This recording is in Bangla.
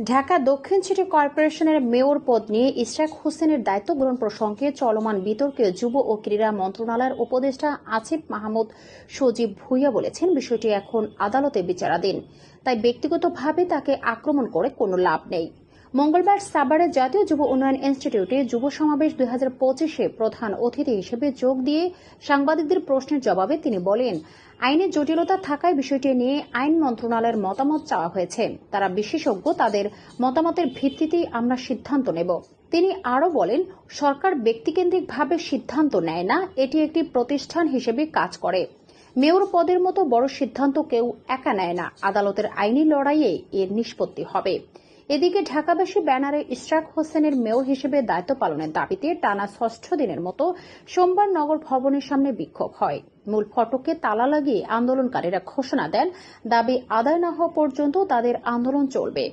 ঢাকা দক্ষিণ সিটি কর্পোরেশনের মেয়র পদ নিয়ে ইশরাক হোসেনের দায়িত্ব গ্রহণ প্রসঙ্গে চলমান বিতর্কে যুব ও ক্রীড়া মন্ত্রণালয়ের উপদেষ্টা আসিফ মাহমুদ সজীব ভুইয়া বলেছেন, বিষয়টি এখন আদালতে বিচারাধীন। তাই ব্যক্তিগতভাবে তাকে আক্রমণ করে কোনো লাভ নেই। মঙ্গলবার সাভারে জাতীয় যুব উন্নয়ন ইনস্টিটিউটে যুব সমাবেশ দুই হাজার পঁচিশে প্রধান অতিথি হিসেবে যোগ দিয়ে সাংবাদিকদের প্রশ্নের জবাবে তিনি বলেন, আইনের জটিলতা থাকায় বিষয়টি নিয়ে আইন মন্ত্রণালয়ের মতামত চাওয়া হয়েছে। তারা বিশেষজ্ঞ, তাদের মতামতের ভিত্তিতেই আমরা সিদ্ধান্ত নেব। তিনি আরও বলেন, সরকার ব্যক্তিকেন্দ্রিকভাবে সিদ্ধান্ত নেয় না, এটি একটি প্রতিষ্ঠান হিসেবে কাজ করে। মেয়র পদের মতো বড় সিদ্ধান্ত কেউ একা নেয় না। আদালতের আইনি লড়াইয়ে এর নিষ্পত্তি হবে। এদিকে ঢাকাবাসী ব্যানারে ইশরাক হোসেনের মেয়র হিসেবে দায়িত্ব পালনের দাবিতে টানা ষষ্ঠ দিনের মতো সোমবার নগর ভবনের সামনে বিক্ষোভ হয়। মূল ফটকে তালা লাগিয়ে আন্দোলনকারীরা ঘোষণা দেন, দাবি আদায় না হওয়া পর্যন্ত তাদের আন্দোলন চলবে।